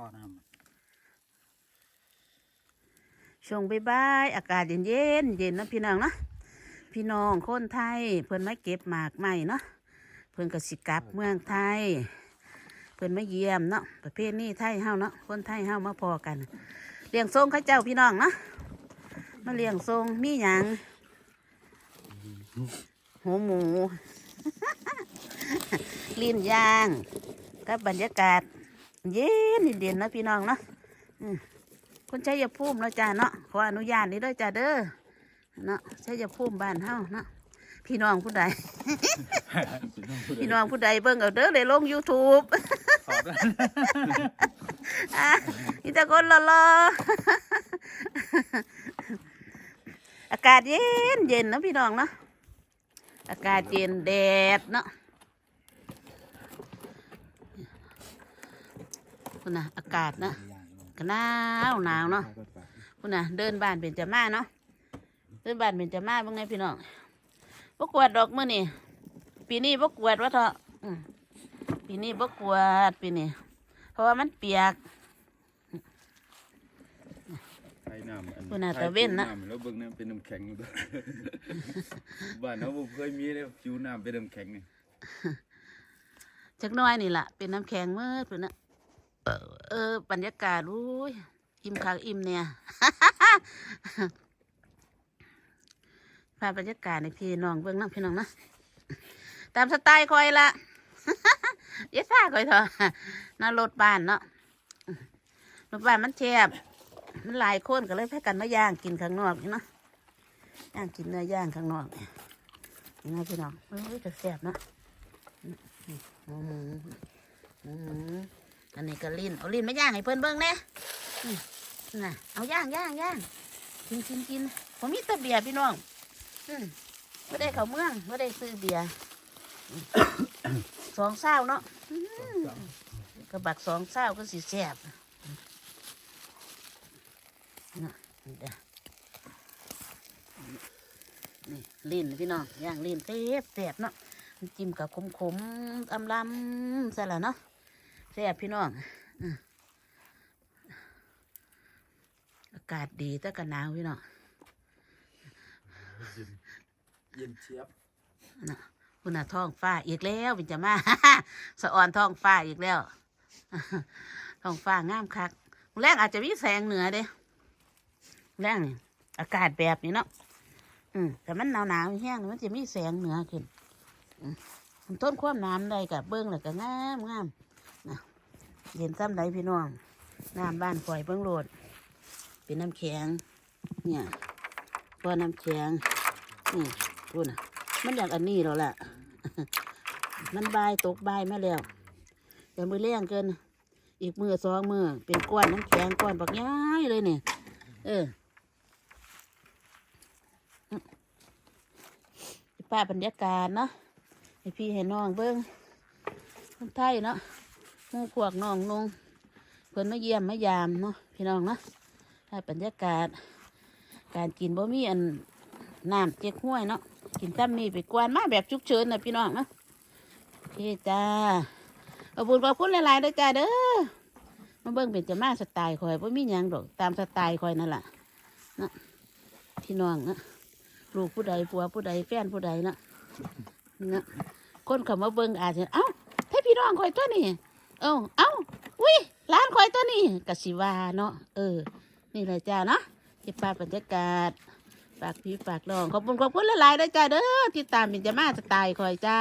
พ่อน้ช่วงบายๆอากาศเย็นเย็นเย็นนะพี่น้องเนาะพี่น้องคนไทย เพิ่อนมาเก็บหมากใหม่เนาะเพิ่อนก็สิกับเมืองไทย เพิ่อนมาเยี่ยมเนาะประเภทนี้ไทยเฮาเนาะคนไทยเฮามาพอกันเลี้ยงทรงข้าเจ้าพี่น้องเนาะมาเลี้ยงทรงมีหยังหัวหมู ลิ้นย่างกับบรรยากาศ เย็นเย็นนะพี่น้องเนาะคนชัยภูมิเนาะจ้าเนาะขออนุญาตนี่เด้อจ้าเด้อเนาะชัยภูมิบ้านเฮาเนาะพี่น้องผู้ใด พี่น้องผู้ใดเบิ่งเอาเด้อเลยลง YouTube อบอะมีแต่คนรออากาศเย็นเย็นนะพี่น้องเนาะอากาศเย็นแดดเนาะ คุณน่ะอากาศเนาะก็หนาวหนาวเนาะคุณน่ะเดินบ้านเป็นจะมาเนาะเดินบ้านเป็นจะมาบ้างไงพี่น้องบกวดดอกมื่อนี่ปีนี้บกวดวะเถอะอืมปีนี้บกวดปีนี้เพราะว่ามันเปียกไทยน้ำอัคุณน่ะตะเว้นนะไทยผิวแล้วเบิ่งน้ำเป็นน้ำแข็งอยู่เด้อบ้านเราบ่เคยมีเลยผิวน้ำเป็นน้ำแข็งนี่จักหน้อยนี่ล่ะเป็นน้ำแข็งเมื่อเป็นนะ เออบรรยากาศอุ้ยอิ่มคักอิ่มเนี่ยพาพบรรยากาศในพี่น้องเบิ่งน้ำพี่น้องนะตามสไตล์คอยละเยซ่าคอยเถอะน่ารถบ้านเนาะรถบ้านมันแคบมันหลายคนก็เลยแพากันมาย่างกินข้างนอกนี่เนาะย่างกินเนื้อย่างข้างนอกนี่นะพี่น้องเอ้ยจะแซ่บเนาะหมูหมู นี้ก็ลิ้นเอาลิ้นมาย่างให้เพื่อนเบิ่งแน่น่ะเอาย่างย่างย่างกินกินกินผมมีต่เบียร์พี่น้องอืมไม่ได้เข้าเมืองไม่ได้ซื้อเบียร์สองเศร้าเนาะกระบักสองเศร้าก็สิแซ่บน่ะนี่เด้อนี่ลิ้นพี่น้องย่างลิ้นเต็บแซ่บเนาะจิ้มกับขมขมๆอำลำใส่ละเนาะ แซ่บพี่น้องอืมอากาศดีแต่กันหนาวพี่น้องเย็นเชียบนะคุณน่ะท้องฟ้าอีกแล้วเป็นจะมาสะออนท้องฟ้าอีกแล้วท้องฟ้างามคักแรงอาจจะมีแสงเหนือเด้แรงนี่อากาศแบบนี้เนาะอืมแต่มันหนาวหนาวๆแห้งมันจะมีแสงเหนือขึ้นมันต้นความน้ำได้กับเบิ้งแล้วก็งามงามนะ เย็นซ้ำใดพี่น้องน้ำบ้านข่อยเบิ้งโหลด เป็นน้ำแข็ง เนี่ยพอน้ำแข็ง นี่พูดนะมันอยากอันนี้แล้วแหละมันบายตกบายมาแล้วแต่มือเลี้ยงเกิน อีกมือสองมือเป็นก้อนน้ำแข็งก้อนบักย้ายเลยเนี่ยเออป้าบรรยากาศเนาะให้พี่ให้น้องเบิ้งคนไทยเนาะ มู่พวกน้องนงเพิ่นมาเยี่ยมมายามเนาะพี่น้องเนาะถ้าบรรยากาศ การกินบ่มีอันน้ำเจ๊กห้วยเนาะกินซ้ำนี่ไปกวนมาแบบฉุกเฉินนะพี่น้องเนาะโอเคจ้าขอบคุณขอบคุณหลายๆเลยจ้าเด้อมาเบิ่งเป็นจะมาสไตล์คอยบ่มีหยังดอกตามสไตล์คอยนั่นแหละเนาะพี่น้องเนาะลูกผู้ใดผัวผู้ใดแฟนผู้ใดเนาะนะคนเขามาเบิ่งอาจจะเอ้าให้พี่น้องคอยตัวนี้เอ้าเอ้าอุ้ยร้านคอยตัวนี้กสิวาเนาะเออ นี่เลยจ้าเนาะที่ปาบรรยากาศฝากพี่ฝากน้องขอบคุณขอบคุณหลายได้จ้าเด้อที่ตามเป็นจะมาสไตล์คอยจ้า